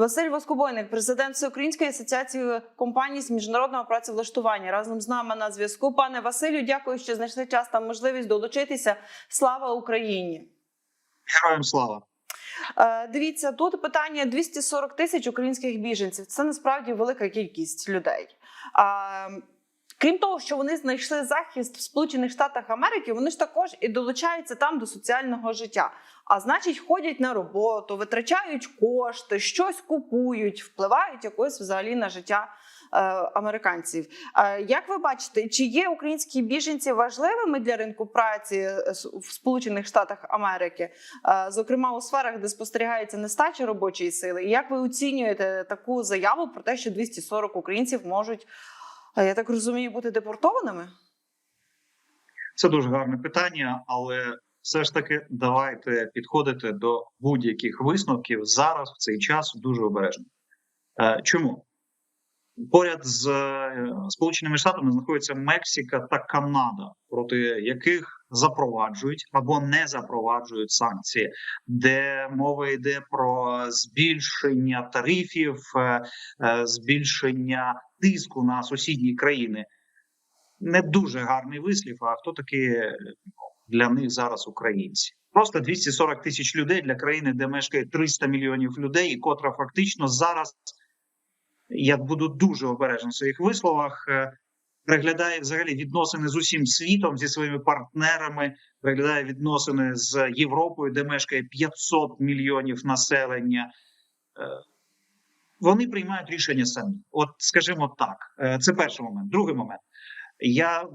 Василь Воскобойник, президент Всеукраїнської асоціації компаній з міжнародного працевлаштування, разом з нами на зв'язку. Пане Василю, дякую, що знайшли час та можливість долучитися. Слава Україні! Героям слава. Е, Дивіться, тут питання 240 тисяч українських біженців. Це насправді велика кількість людей. Крім того, що вони знайшли захист в Сполучених Штатах Америки, вони ж також і долучаються там до соціального життя. А значить, ходять на роботу, витрачають кошти, щось купують, впливають якось взагалі на життя е, американців. Е, як ви бачите, чи є українські біженці важливими для ринку праці е, в Сполучених Штатах Америки? Е, зокрема у сферах, де спостерігається нестача робочої сили. І як ви оцінюєте таку заяву про те, що 240 українців можуть, е, я так розумію, бути депортованими? Це дуже гарне питання, але все ж таки давайте підходити до будь-яких висновків зараз в цей час дуже обережно. Е, Чому? Поряд з е, Сполученими Штатами знаходяться Мексика та Канада, проти яких запроваджують або не запроваджують санкції, де мова йде про збільшення тарифів, е, збільшення тиску на сусідні країни. Не дуже гарний вислів. А хто такі е, для них зараз українці? Просто 240 тисяч людей для країни, де мешкає 300 мільйонів людей, і котра фактично зараз я буду дуже обережний в своїх висловах. е, Переглядає взагалі відносини з усім світом зі своїми партнерами, переглядає відносини з Європою, де мешкає 500 мільйонів населення. Вони приймають рішення самі. От, скажімо так, Е, це перший момент. Другий момент. Я в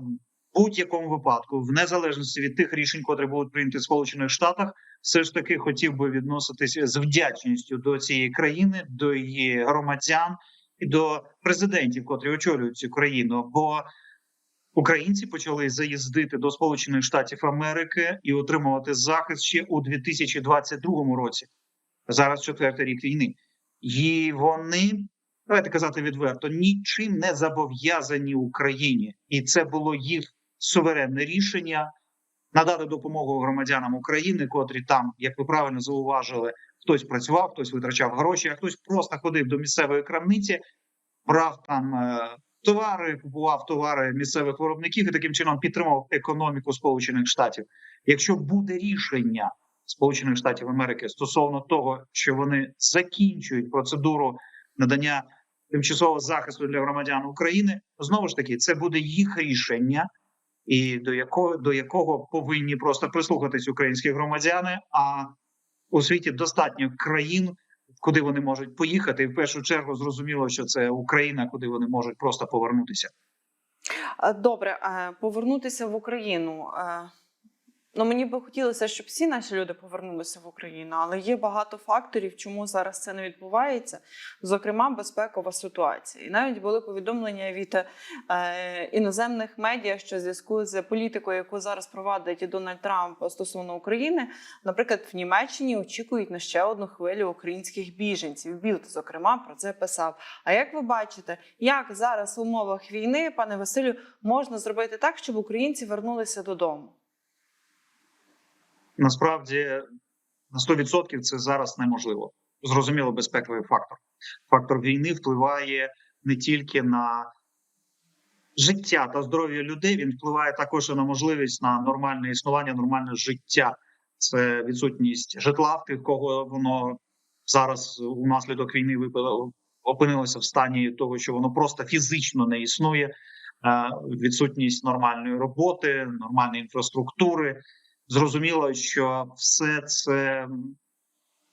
будь-якому випадку, в незалежності від тих рішень, котрі будуть прийняті в Сполучених Штатах, все ж таки хотів би відноситися з вдячністю до цієї країни, до її громадян і до президентів, котрі очолюють цю країну. Бо українці почали заїздити до Сполучених Штатів Америки і отримувати захист ще у 2022 році. Зараз четвертий рік війни, і вони давайте казати відверто, нічим не зобов'язані Україні, і це було їх суверенне рішення надати допомогу громадянам України, котрі там, як ви правильно зауважили, хтось працював, хтось витрачав гроші, а хтось просто ходив до місцевої крамниці, брав там е, товари, купував товари місцевих виробників і таким чином підтримав економіку Сполучених Штатів. Якщо буде рішення Сполучених Штатів Америки стосовно того, що вони закінчують процедуру надання тимчасового захисту для громадян України, знову ж таки, це буде їх рішення, і до якого до якого повинні просто прислухатись українські громадяни. А у світі достатньо країн, куди вони можуть поїхати, і в першу чергу зрозуміло, що це Україна, куди вони можуть просто повернутися. Е, Добре, е, повернутися в Україну. Ну, мені би хотілося, щоб всі наші люди повернулися в Україну, але є багато факторів, чому зараз це не відбувається. Зокрема, безпекова ситуація. І навіть були повідомлення від е, іноземних медіа, що в зв'язку з політикою, яку зараз провадить Дональд Трамп стосовно України, наприклад, в Німеччині очікують на ще одну хвилю українських біженців. Білд, зокрема, про це писав. А як ви бачите, як зараз в умовах війни, пане Василю, можна зробити так, щоб українці вернулися додому? Насправді на 100% це зараз неможливо. Зрозуміло, безпековий фактор. Фактор війни впливає не тільки на життя та здоров'я людей, він впливає також і на можливість на нормальне існування, нормальне життя. Це відсутність житла в тих, кого воно зараз унаслідок війни випало, опинилося в стані того, що воно просто фізично не існує. Е, Відсутність нормальної роботи, нормальної інфраструктури. Зрозуміло, що все це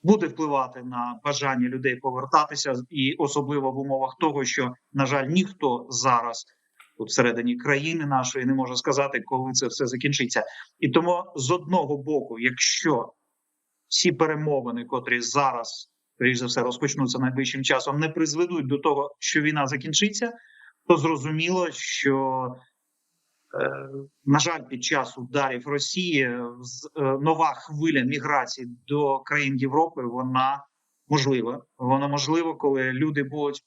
буде впливати на бажання людей повертатися, і особливо в умовах того, що на жаль, ніхто зараз тут всередині країни нашої не може сказати, коли це все закінчиться. І тому з одного боку, якщо всі перемовини, котрі зараз скоріш за все розпочнуться найближчим часом, не призведуть до того, що війна закінчиться, то зрозуміло, що на жаль, під час ударів Росії з- е, нова хвиля міграції до країн Європи вона можлива. Вона можлива, коли люди будуть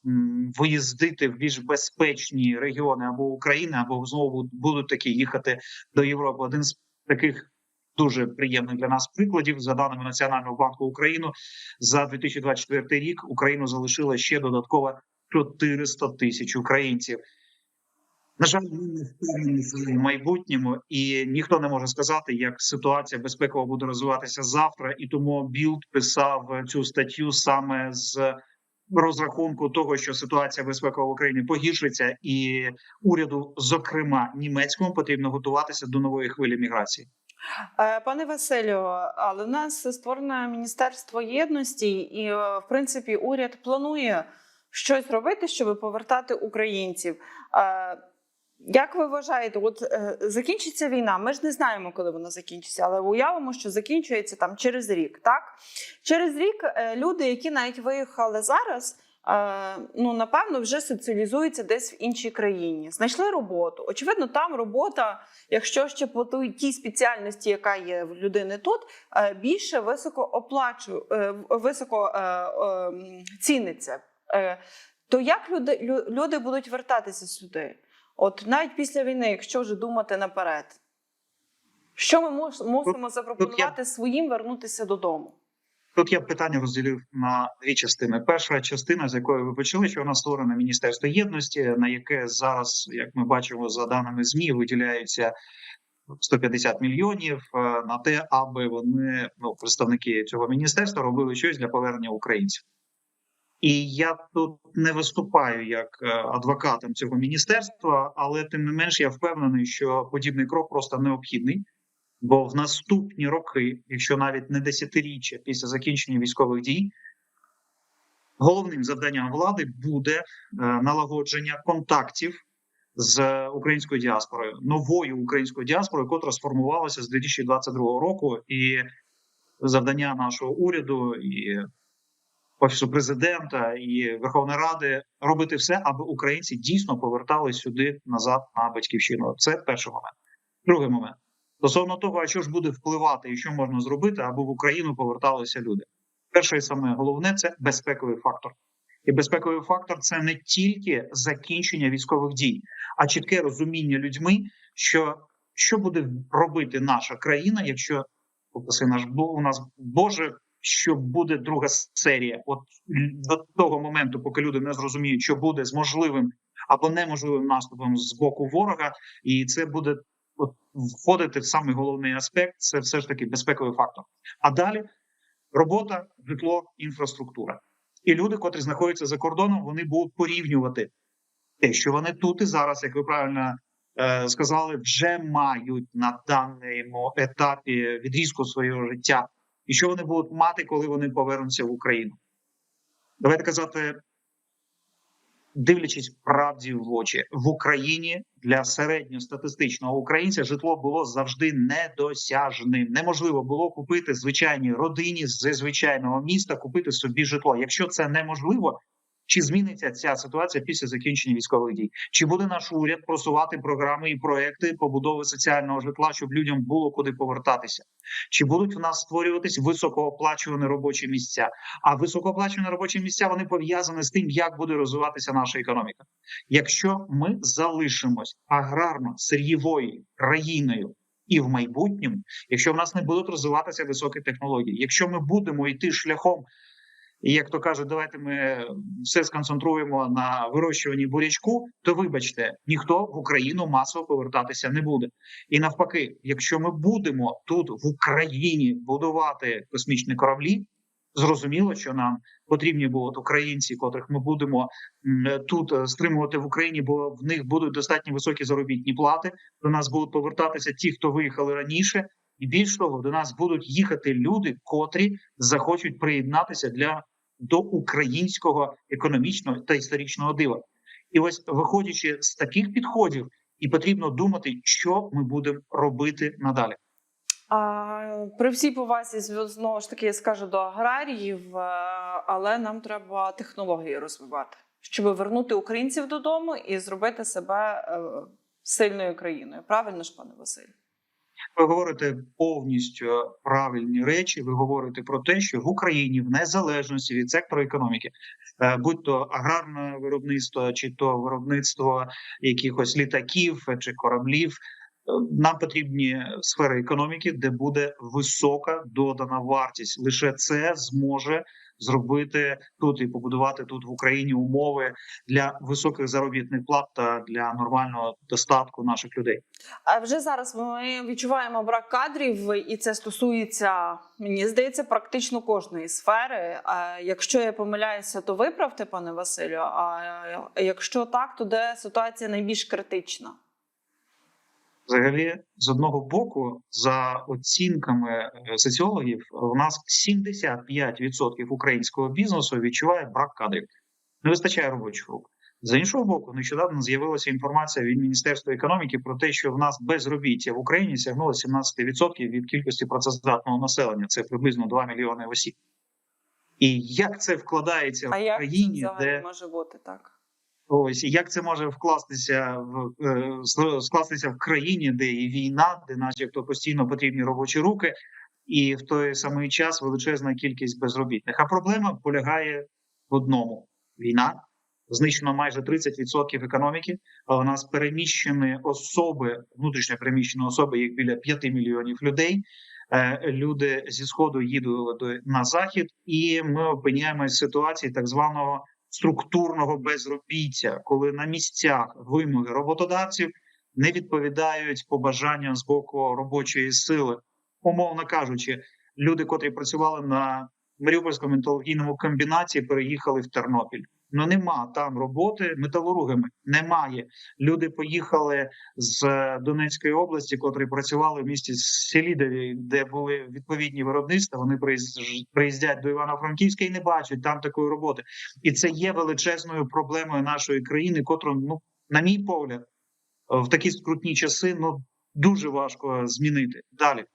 виїздити в більш безпечні регіони або України, або знову будуть такі їхати до Європи. Один з таких дуже приємних для нас прикладів. За даними Національного банку України, за 2024 рік Україну залишила ще додатково 400 тисяч українців. На жаль, ми не впевнені в майбутньому, і ніхто не може сказати, як ситуація безпекова буде розвиватися завтра. І тому Білд писав цю статтю саме з розрахунку того, що ситуація безпекова в Україні погіршиться, і уряду, зокрема німецькому, потрібно готуватися до нової хвилі міграції. Е, Пане Василю, але в нас створено Міністерство єдності, і е, в принципі уряд планує щось робити, щоб повертати українців. Е, Як ви вважаєте, от е, закінчиться війна? Ми ж не знаємо, коли вона закінчиться, але уявимо, що закінчується там через рік. Так через рік е, люди, які навіть виїхали зараз. е, Ну, напевно, вже соціалізуються десь в іншій країні. Знайшли роботу. Очевидно, там робота, якщо ще по тій спеціальності, яка є в людини тут, е, більше високо оплачу, е, високо е, е, ціниться. Е, То як люди, люди будуть вертатися сюди? От навіть після війни, якщо вже думати наперед, що ми мус- мусимо запропонувати своїм вернутися додому? Тут я питання розділив на дві частини. Перша частина, з якої ви почали, що вона створена Міністерство єдності, на яке зараз, як ми бачимо, за даними змі, виділяються 150 мільйонів е, на те, аби вони, ну представники цього міністерства, робили щось для повернення українців. І я тут не виступаю як е, адвокатом цього міністерства, але тим не менш я впевнений, що подібний крок просто необхідний. Бо в наступні роки, якщо навіть не десятиріччя після закінчення військових дій, головним завданням влади буде е, налагодження контактів з українською діаспорою, новою українською діаспорою, котра сформувалася з 2022 року, і завдання нашого уряду і офісу президента і Верховної Ради робити все, аби українці дійсно повертались сюди назад на батьківщину. Це перший момент. Другий момент. Стосовно того, а що ж буде впливати і що можна зробити, аби в Україну поверталися люди. Перше і саме головне це безпековий фактор. І безпековий фактор це не тільки закінчення військових дій, а чітке розуміння людьми, що що буде робити наша країна, якщо попроси наш у нас Боже, що буде друга серія. От до того моменту, поки люди не зрозуміють, що буде з можливим або неможливим наступом з боку ворога, і це буде от входити в самий головний аспект це все ж таки безпековий фактор. А далі робота, житло, інфраструктура. І люди, котрі знаходяться за кордоном, вони будуть порівнювати те, що вони тут і зараз, як ви правильно е, сказали, вже мають на даному етапі відрізку свого життя, і що вони будуть мати, коли вони повернуться в Україну. Давайте казати дивлячись правді в очі в Україні для середньостатистичного українця житло було завжди недосяжним. Неможливо було купити звичайній родині з звичайного міста, купити собі житло. Якщо це неможливо, чи зміниться ця ситуація після закінчення військових дій? Чи буде наш уряд просувати програми і проекти побудови соціального житла, щоб людям було куди повертатися? Чи будуть в нас створюватись високооплачувані робочі місця? А високооплачувані робочі місця вони пов'язані з тим, як буде розвиватися наша економіка. Якщо ми залишимось аграрно сир'євою країною. І в майбутньому, якщо в нас не будуть розвиватися високі технології, якщо ми будемо йти шляхом і як то кажуть, давайте ми все сконцентруємо на вирощуванні бурячку, то вибачте, ніхто в Україну масово повертатися не буде. І навпаки, якщо ми будемо тут в Україні будувати космічні кораблі, зрозуміло, що нам потрібні будуть українці, котрих ми будемо тут е, стримувати в Україні, бо в них будуть достатньо високі заробітні плати. До нас будуть повертатися ті, хто виїхали раніше. І більш того, до нас будуть їхати люди, котрі захочуть приєднатися для до українського економічного та історичного дива. І ось виходячи з таких підходів, і потрібно думати, що ми будемо робити надалі. А, при всій повазі знову ж таки я скажу до аграріїв, е, але нам треба технології розвивати, щоб вернути українців додому і зробити себе е, сильною країною. Правильно ж, пане Василь? Ви говорите повністю правильні речі. Ви говорите про те, що в Україні, в незалежності від сектору економіки, е, будь то аграрне виробництво, чи то виробництво якихось літаків чи кораблів, Нам потрібні сфери економіки, де буде висока додана вартість. Лише це зможе зробити тут і побудувати тут в Україні умови для високих заробітних плат та для нормального достатку наших людей. А вже зараз ми відчуваємо брак кадрів, і це стосується, мені здається, практично кожної сфери. А якщо я помиляюся, то виправте, пане Василю. А якщо так, то де ситуація найбільш критична? Взагалі, з одного боку, за оцінками е, соціологів, у нас 75% українського бізнесу відчуває брак кадрів, не вистачає робочих рук. З іншого боку, нещодавно з'явилася інформація від Міністерства економіки про те, що в нас безробіття в Україні сягнуло 17% від кількості працездатного населення. Це приблизно 2 мільйони осіб. І як це вкладається А в як це країні, де може бути так? Ось і як це може вкластися в е, скластися в країні, де і війна, де, начебто, постійно потрібні робочі руки, і в той самий час величезна кількість безробітних. А проблема полягає в одному: війна знищено майже 30% економіки. А у нас переміщені особи, внутрішньо переміщені особи, їх біля 5 мільйонів людей. Е, Люди зі сходу їдуть на захід, і ми опиняємося в ситуації так званого структурного безробіття, коли на місцях вимоги роботодавців не відповідають побажанням з боку робочої сили. Умовно кажучи, люди, котрі працювали на Маріупольському металургійному комбінаті, переїхали в Тернопіль. Ну нема там роботи металургами. Немає. Люди поїхали з Донецької області, котрі працювали в місті Селідові, де були відповідні виробництва. Вони приїзд- приїздять до Івано-Франківська і не бачать там такої роботи. І це є величезною проблемою нашої країни, котру, ну, на мій погляд, в такі скрутні часи ну дуже важко змінити. Далі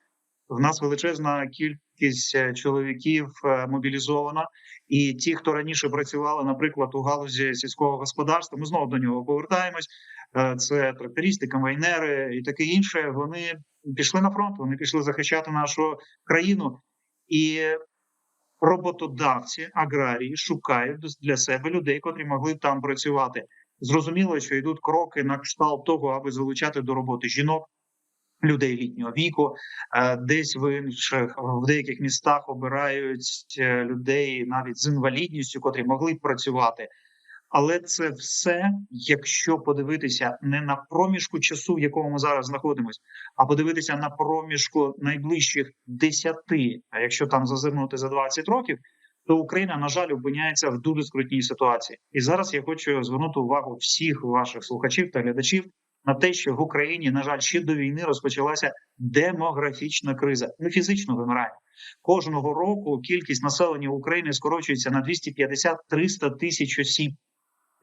в нас величезна кількість е, чоловіків е, мобілізована, і ті, хто раніше працювали, наприклад, у галузі сільського господарства, ми знову до нього повертаємось. Е, Це трактористи, комбайнери і таке інше. Вони пішли на фронт, вони пішли захищати нашу країну і. Роботодавці, аграрії шукають для себе людей, котрі могли там працювати. Зрозуміло, що йдуть кроки на кшталт того, аби залучати до роботи жінок, людей літнього віку. Е, Десь в інших в деяких містах обирають е, людей навіть з інвалідністю, котрі могли б працювати. Але це все, якщо подивитися не на проміжку часу, в якому ми зараз знаходимося, а подивитися на проміжку найближчих 10, а якщо там зазирнути за 20 років, то Україна, на жаль, опиняється в дуже скрутній ситуації. І зараз я хочу звернути увагу всіх ваших слухачів та глядачів на те, що в Україні, на жаль, ще до війни розпочалася демографічна криза. Ми фізично вимираємо. Кожного року кількість населення України скорочується на 250-300 тисяч осіб.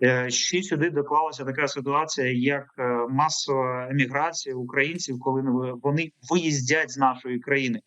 Е, Ще сюди доклалася така ситуація, як е, масова еміграція українців, коли вони виїздять з нашої країни.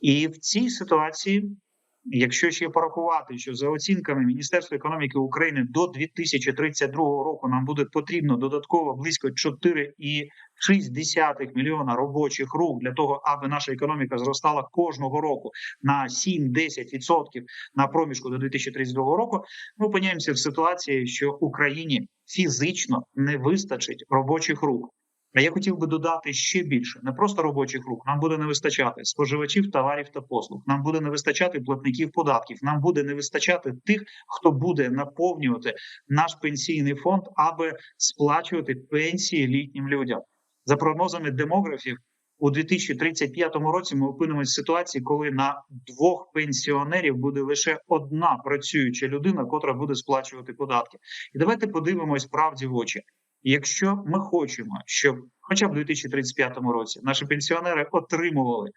І в цій ситуації, якщо ще порахувати, що за оцінками Міністерства економіки України до 2032 року нам буде потрібно додатково близько 4,6 мільйона робочих рук для того, аби наша економіка зростала кожного року на 7-10% на проміжку до 2032 року, ми опиняємося в ситуації, що Україні фізично не вистачить робочих рук. А я хотів би додати ще більше: не просто робочих рук. Нам буде не вистачати споживачів товарів та послуг. Нам буде не вистачати платників податків. Нам буде не вистачати тих, хто буде наповнювати наш пенсійний фонд, аби сплачувати пенсії літнім людям. За прогнозами демографів, у 2035 році ми опинимося в ситуації, коли на двох пенсіонерів буде лише одна працююча людина, котра буде сплачувати податки. І давайте подивимось правді в очі. Якщо ми хочемо, щоб хоча б у 2035 році наші пенсіонери отримували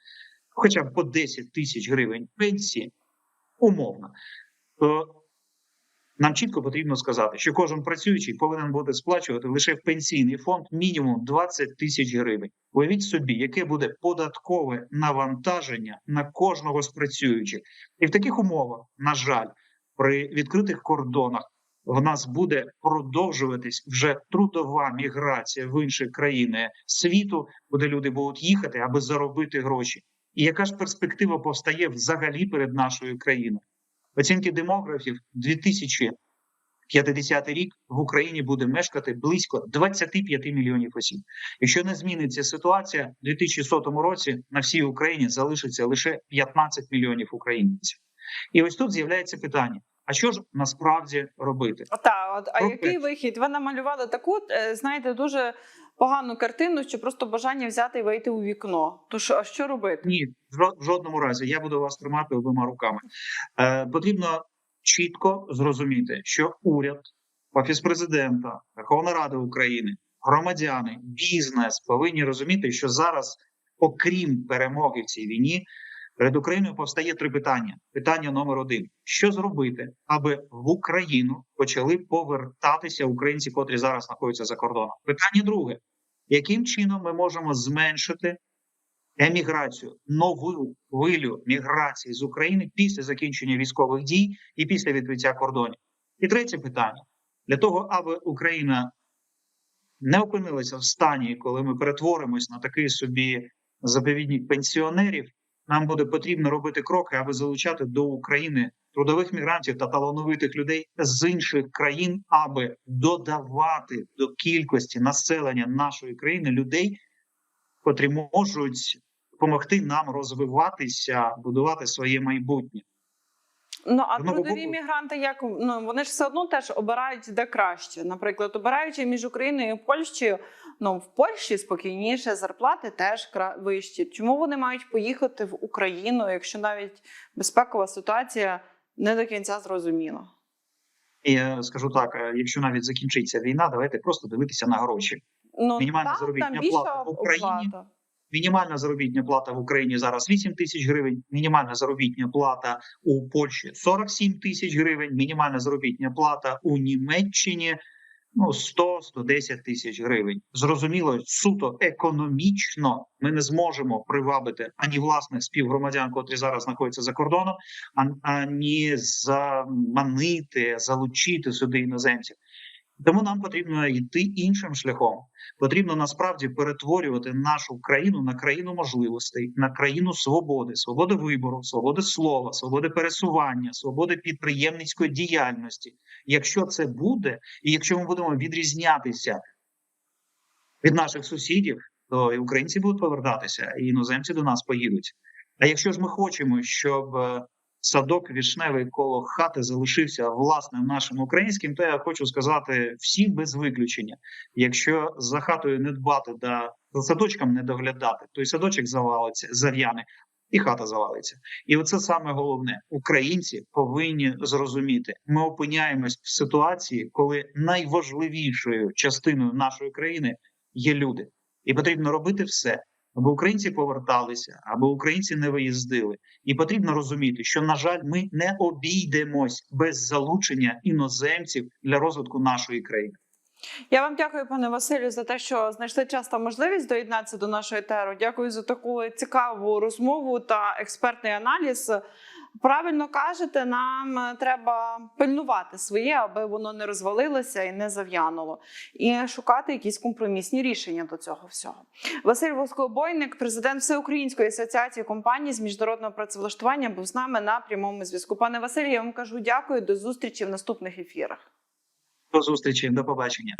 хоча б по 10 тисяч гривень пенсії, умовно, то нам чітко потрібно сказати, що кожен працюючий повинен буде сплачувати лише в пенсійний фонд мінімум 20 тисяч гривень. Уявіть собі, яке буде податкове навантаження на кожного з працюючих, і в таких умовах, на жаль, при відкритих кордонах в нас буде продовжуватись вже трудова міграція в інші країни світу, куди люди будуть їхати, аби заробити гроші. І яка ж перспектива повстає взагалі перед нашою країною? Оцінки демографів 50-й рік в Україні буде мешкати близько 25 мільйонів осіб. Якщо не зміниться ситуація, в 2100 році на всій Україні залишиться лише 15 мільйонів українців. І ось тут з'являється питання: а що ж насправді робити? Та от а Про який вихід? Ви намалювали таку, е, знаєте, дуже погану картину, що просто бажання взяти і вийти у вікно. То що, а що робити? Ні, в жодному разі. Я буду вас тримати обома руками. Е, потрібно чітко зрозуміти, що уряд, офіс президента, Верховна Рада України, громадяни, бізнес повинні розуміти, що зараз, окрім перемоги в цій війні, перед Україною повстає три питання. Питання номер один: що зробити, аби в Україну почали повертатися українці, котрі зараз знаходяться за кордоном? Питання друге: яким чином ми можемо зменшити еміграцію, нову хвилю міграції з України після закінчення військових дій і після відкриття кордонів. І третє питання: для того, аби Україна не опинилася в стані, коли ми перетворимось на такий собі заповідник пенсіонерів, нам буде потрібно робити кроки, аби залучати до України трудових мігрантів та талановитих людей з інших країн, аби додавати до кількості населення нашої країни людей, котрі можуть допомогти нам розвиватися, будувати своє майбутнє. Ну а Одного трудові боку- мігранти, як ну вони ж все одно теж обирають де краще. Наприклад, обираючи між Україною і Польщею, ну в Польщі спокійніше, зарплати теж кра... вищі. Чому вони мають поїхати в Україну, якщо навіть безпекова ситуація не до кінця зрозуміла? І я скажу так: е, якщо навіть закінчиться війна, давайте просто дивитися на гроші. Ну Мінімальна там, заробітна там більша плата в Україні оплата. Мінімальна заробітня плата в Україні зараз 8 тисяч гривень. Мінімальна заробітня плата у Польщі 47 тисяч гривень. Мінімальна заробітня плата у Німеччині ну 100-110 тисяч гривень. Зрозуміло, суто економічно ми не зможемо привабити ані власних співгромадян, котрі зараз знаходяться за кордоном, ані заманити, залучити сюди іноземців. Тому нам потрібно йти іншим шляхом. Потрібно насправді перетворювати нашу країну на країну можливостей, на країну свободи, свободи вибору, свободи слова, свободи пересування, свободи підприємницької діяльності. Якщо це буде, і якщо ми будемо відрізнятися від наших сусідів, то і українці будуть повертатися, і іноземці до нас поїдуть. А якщо ж ми хочемо, щоб е, садок вішневий коло хати залишився власним нашим українським, то я хочу сказати всім без виключення. Якщо за хатою не дбати да за садочком не доглядати, то й садочок завалиться, зав'яне, і хата завалиться. І оце саме головне: українці повинні зрозуміти, ми опиняємось в ситуації, коли найважливішою частиною нашої країни є люди, і потрібно робити все. Аби українці поверталися, аби українці не виїздили, і потрібно розуміти, що на жаль, ми не обійдемось без залучення іноземців для розвитку нашої країни. Я вам дякую, пане Василю, за те, що знайшли час та можливість доєднатися до нашої теру. Дякую за таку цікаву розмову та експертний аналіз. Правильно кажете, нам треба пильнувати своє, аби воно не розвалилося і не зав'януло, і шукати якісь компромісні рішення до цього всього. Василь Воскобойник, президент Всеукраїнської асоціації компаній з міжнародного працевлаштування, був з нами на прямому зв'язку. Пане Василю, я вам кажу дякую. До зустрічі в наступних ефірах. До зустрічі, до побачення.